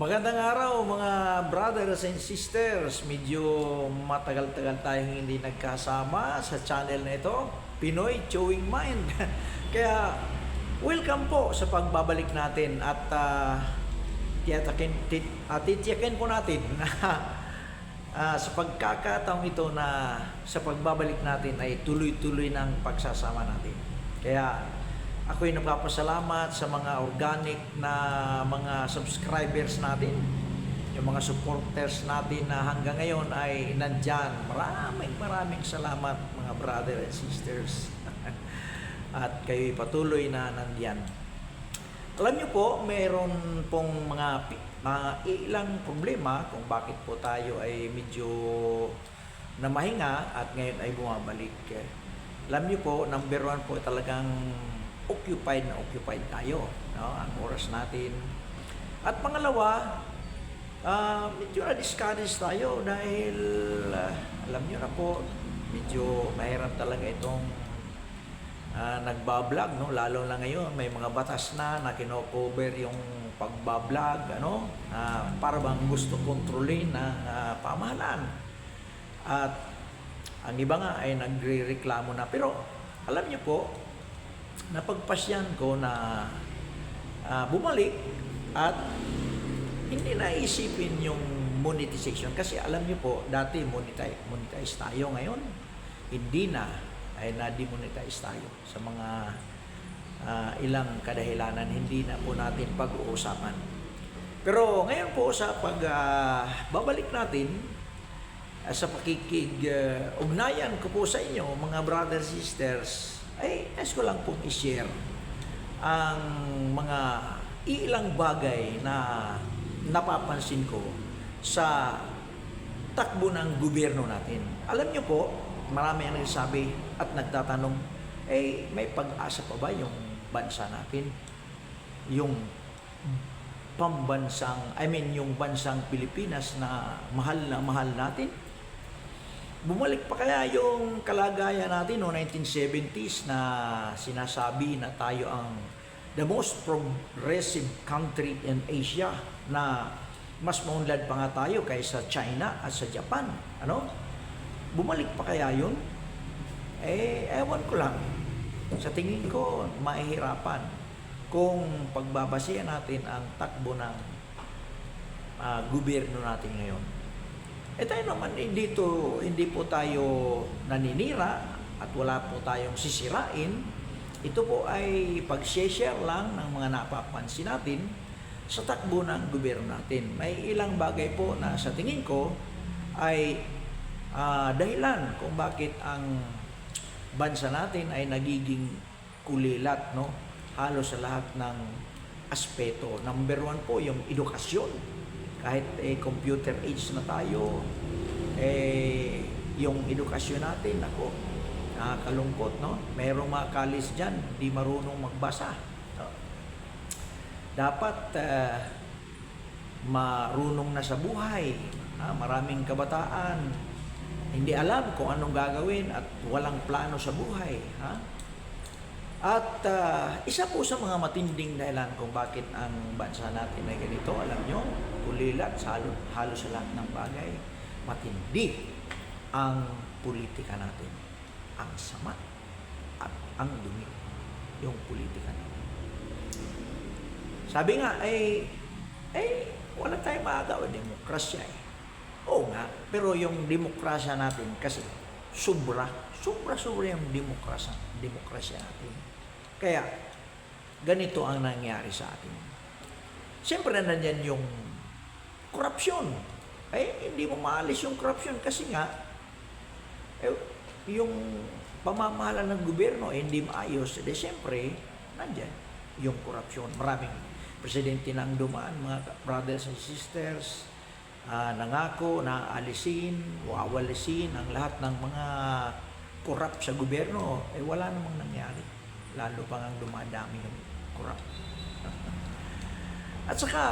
Magandang araw mga brothers and sisters. Medyo matagal-tagal tayong hindi nagkasama sa channel na ito, Pinoy Chewing Mind. Kaya welcome po sa pagbabalik natin at uh, tiyatakin, tit, uh, titiyakin po natin na ah, sa pagkakataong ito na sa pagbabalik natin ay tuloy-tuloy ng pagsasama natin. Kaya ako'y nagpapasalamat sa mga organic na mga subscribers natin, yung mga supporters natin na hanggang ngayon ay nandyan. Maraming maraming salamat mga brother and sisters. At kayo'y patuloy na nandyan. Alam niyo po, mayroon pong mga, mga ilang problema kung bakit po tayo ay medyo namahinga at ngayon ay bumabalik. Alam niyo po, number one po talagang occupied na occupied tayo. No? Ang oras natin. At pangalawa, ah medyo na-discourage tayo dahil ah, alam niyo na po, medyo mahirap talaga itong ah, nagbablog, no? Lalo na ngayon, may mga batas na na kino-cover yung pagbablog, ano? Ah, para bang gusto kontrolin ng ah, pamahalaan. At ang iba nga ay nagre-reklamo na. Pero alam niyo po, napagpasyan ko na ah, bumalik at hindi na isipin yung monetization. Kasi alam niyo po dati monetize, monetize tayo. Ngayon hindi na. Ay na-demonetize tayo sa mga ah, ilang kadahilanan hindi na po natin pag-uusapan. Pero ngayon po sa pag ah, babalik natin ah, sa pakikig ah, ugnayan ko po sa inyo mga brothers sisters ay nais ko lang pong i-share ang mga ilang bagay na napapansin ko sa takbo ng gobyerno natin. Alam niyo po, marami ang nagsasabi at nagtatanong, eh, may pag-asa pa ba yung bansa natin? Yung pambansang, I mean, yung bansang Pilipinas na mahal na mahal natin? Bumalik pa kaya yung kalagayan natin no 1970s na sinasabi na tayo ang the most progressive country in Asia na mas maunlad pa nga tayo kaysa China at sa Japan. Ano? Bumalik pa kaya yun? Eh, ewan ko lang. Sa tingin ko, mahihirapan kung pagbabasihan natin ang takbo ng ah, gobyerno natin ngayon. Eh tayo naman, hindi, to, hindi po tayo naninira at wala po tayong sisirain. Ito po ay pag-share lang ng mga napapansin natin sa takbo ng gobyerno natin. May ilang bagay po na sa tingin ko ay ah, dahilan kung bakit ang bansa natin ay nagiging kulilat, no? Halos sa lahat ng aspeto. Number one po, yung edukasyon kahit eh, computer age na tayo, eh, yung edukasyon natin, ako, nakakalungkot, no? Merong mga college dyan, di marunong magbasa. No? Dapat ah, marunong na sa buhay. Ah, maraming kabataan, hindi alam kung anong gagawin at walang plano sa buhay. Ha? At ah, isa po sa mga matinding dahilan kung bakit ang bansa natin ay ganito, alam nyo, kulilat sa halo, halos sa lahat ng bagay, matindi ang politika natin. Ang sama at ang dumi yung politika natin. Sabi nga, ay, ay, wala tayong magagawa, demokrasya eh. Oo nga, pero yung demokrasya natin kasi sobra, sobra-sobra yung demokrasya, demokrasya natin. Kaya, ganito ang nangyari sa atin. Siyempre, nandyan yung korupsyon. Eh, hindi mo maalis yung korupsyon kasi nga, eh, yung pamamahala ng gobyerno eh, hindi maayos. Eh, siyempre, nandyan yung korupsyon. Maraming presidente na dumaan, mga brothers and sisters, ah, nangako na alisin, wawalisin ang lahat ng mga korap sa gobyerno, eh wala namang nangyari. Lalo pa nga dumadami yung korap. At saka,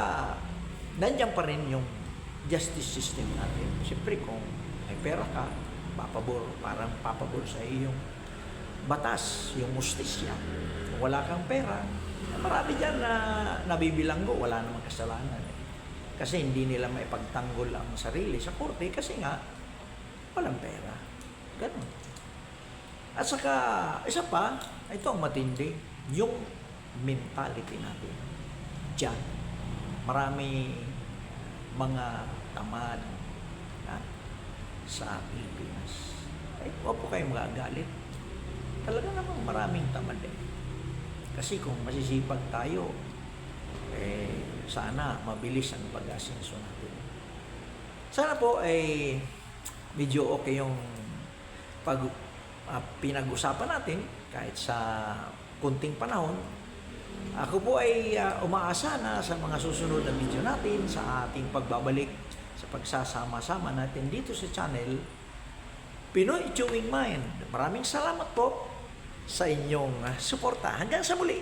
nandiyan pa rin yung justice system natin. Siyempre kung may pera ka, papabor, parang papabor sa iyong batas, yung mustisya. Kung wala kang pera, marami dyan na nabibilanggo, wala namang kasalanan. Eh. Kasi hindi nila maipagtanggol ang sarili sa korte kasi nga walang pera. Ganun. At saka, isa pa, ito ang matindi, yung mentality natin. Diyan. Marami mga tamad ha, sa Pilipinas. Ay, huwag po kayong magagalit. Talaga namang maraming tamad eh. Kasi kung masisipag tayo, eh, sana mabilis ang pag-asenso natin. Sana po ay medyo okay yung pag ah, pinag-usapan natin kahit sa kunting panahon. Ako po ay ah, umaasa na sa mga susunod na video natin sa ating pagbabalik sa pagsasama-sama natin dito sa channel Pinoy Chewing Mind. Maraming salamat po sa inyong ah, suporta. Hanggang sa muli.